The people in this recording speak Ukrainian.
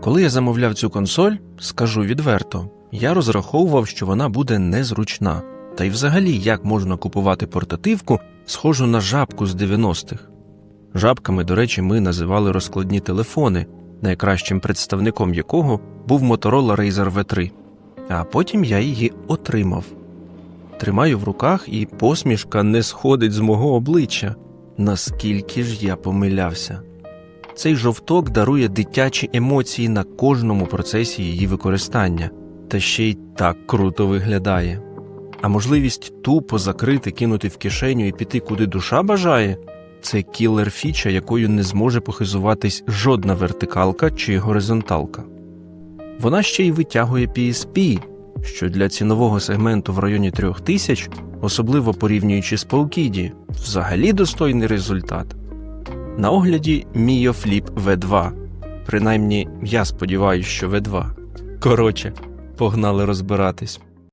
Коли я замовляв цю консоль, скажу відверто, я розраховував, що вона буде незручна. Та й взагалі як можна купувати портативку, схожу на жабку з 90-х. Жабками, до речі, ми називали розкладні телефони, найкращим представником якого був Motorola Razr V3. А потім я її отримав. Тримаю в руках, і посмішка не сходить з мого обличчя. Наскільки ж я помилявся. Цей жовток дарує дитячі емоції на кожному процесі її використання, та ще й так круто виглядає. А можливість тупо закрити, кинути в кишеню і піти куди душа бажає це кілер фіча, якою не зможе похизуватись жодна вертикалка чи горизонталка. Вона ще й витягує PSP, що для цінового сегменту в районі 3000, особливо порівнюючи з Паукіді, взагалі достойний результат. На огляді Flip V2. Принаймні, я сподіваюся, що V2. Коротше, погнали розбиратись.